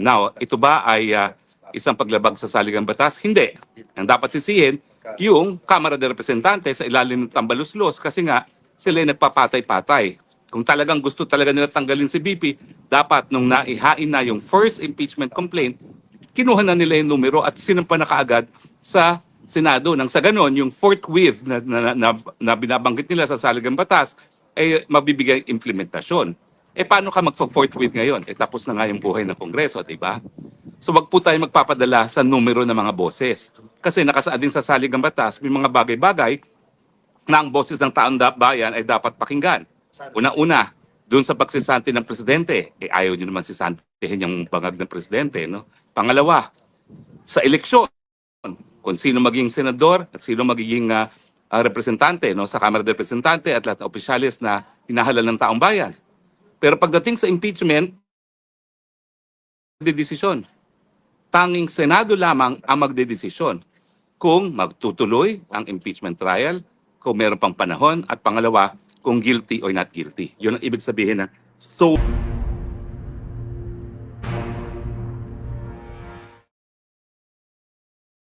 Now, ito ba ay ah, isang paglabag sa saligang batas? Hindi. Ang dapat sisihin, yung Kamara de Representante sa ilalim ng tambaluslos kasi nga sila ay nagpapatay-patay. Kung talagang gusto talaga nila tanggalin si BP, dapat nung naihain na yung first impeachment complaint, kinuha na nila yung numero at sinampa na kaagad sa Senado. Nang sa ganon, yung forthwith na, na, na, na binabanggit nila sa saligang batas, ay mabibigay implementasyon. Eh paano ka magpa-forthwith ngayon? Eh tapos na nga yung buhay ng Kongreso, di ba? So wag po tayo magpapadala sa numero ng mga boses. Kasi nakasaad din sa saligang batas, may mga bagay-bagay na ang boses ng taong bayan ay dapat pakinggan. Una-una, doon sa pagsisanti ng presidente, eh ayaw nyo naman sisantihin yung bangag ng presidente. No? Pangalawa, sa eleksyon, kung sino maging senador at sino magiging ah, ah, representante no, sa Kamara de Representante at lahat ng opisyalis na hinahalal ng taong bayan. Pero pagdating sa impeachment, magdedesisyon. Tanging Senado lamang ang magdedesisyon kung magtutuloy ang impeachment trial, kung meron pang panahon, at pangalawa, kung guilty or not guilty. Yun ang ibig sabihin na so